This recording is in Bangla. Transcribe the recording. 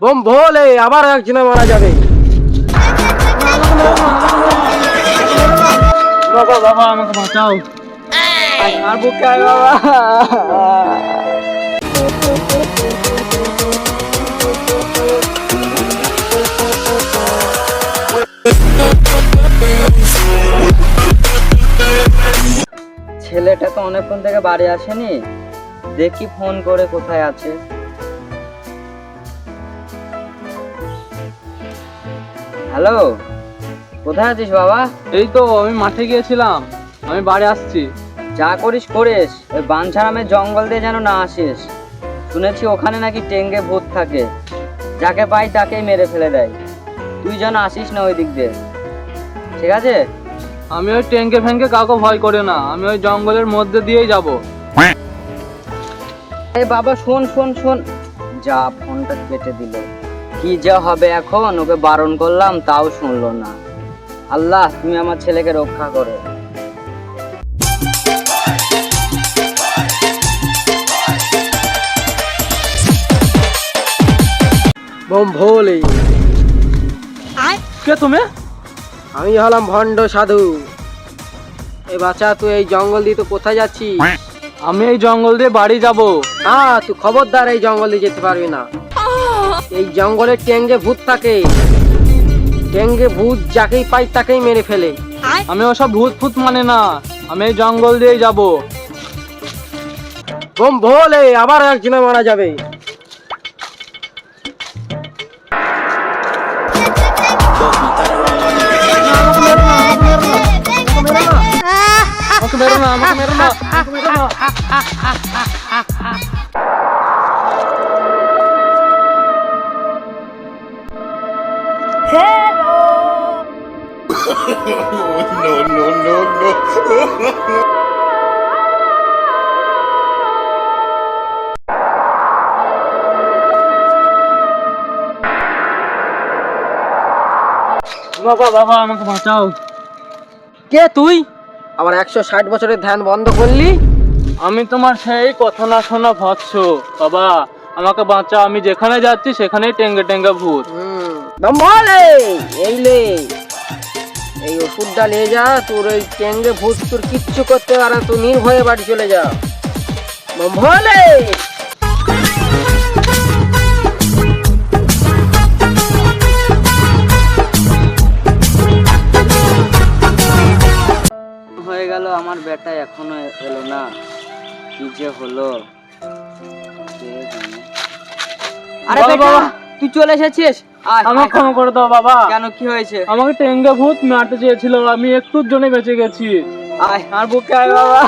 বোম ভোলে আবার একজনে মারা যাবে। বাবা বাবা আমাকে বাঁচাও। আর বুকে বাবা। ছেলেটা তো অনেকক্ষণ থেকে বাড়ি আসেনি। দেখি ফোন করে কোথায় আছে। হ্যালো কোথায় আছিস বাবা? এই তো আমি মাঠে গিয়েছিলাম। আমি বাড়ি আসছি। যা করিস করিস ওই বাঞ্ছারামের জঙ্গল দিয়ে যেন না আসিস। শুনেছি ওখানে নাকি টেঙ্গে ভূত থাকে। যাকে পাই তাকেই মেরে ফেলে দেয়। তুই যেন আসিস না ওই দিক দিয়ে। ঠিক আছে? আমি ওই ট্যাঙ্কে ফ্যাঙ্কে কাউকে ভয় করে না। আমি ওই জঙ্গলের মধ্যে দিয়েই যাব। এ বাবা শোন শোন শোন। যা ফোনটা কেটে দিল। কি যা হবে এখন ওকে বারণ করলাম তাও শুনলো না। আল্লাহ তুমি আমার ছেলেকে রক্ষা করো। বোম ভোলে কে তুমি? আমি হলাম ভণ্ড সাধু। এ বাচ্চা তুই এই জঙ্গল দিয়ে তো কোথায় যাচ্ছিস? আমি এই জঙ্গল দিয়ে বাড়ি যাব। হ্যাঁ তুই খবরদার এই জঙ্গল দিয়ে যেতে পারবি না। এই জঙ্গলে টেঙ্গে ভূত থাকে। টেঙ্গে ভূত যাকেই পাই তাকেই মেরে ফেলে। আমি ওসব ভূত ফুত মানে না, আমি এই জঙ্গল দিয়ে যাব। বোম ভোলে, আবার একজনে মারা যাবে। মেরো না মেরো না মেরো না। বাবা বাবা আমাকে বাঁচাও। কে তুই? আবার একশো ষাট বছরের ধ্যান বন্ধ করলি? আমি তোমার সেই কথা না শোনা ভাবছ বাবা আমাকে বাঁচাও আমি যেখানে যাচ্ছি সেখানেই টেঙ্গে টেঙ্গে ভূত। বোম ভোলে এই ওষুধটা নিয়ে যা তোর ওই টেঙ্গে ভূত তোর কিচ্ছু করতে পারে তুই নির্ভয়ে বাড়ি চলে যা। ভোলে হয়ে গেল আমার বেটা এখনও এলো না। কি যে হলো? আরে বাবা। তুই চলে এসেছিস? আমাকে ক্ষমা করে দাও বাবা। কেন কি হয়েছে? আমাকে টেঙ্গে ভূত মারতে চেয়েছিল আমি একটুর জন্য বেঁচে গেছি। আয়। আর বুকে আয় বাবা।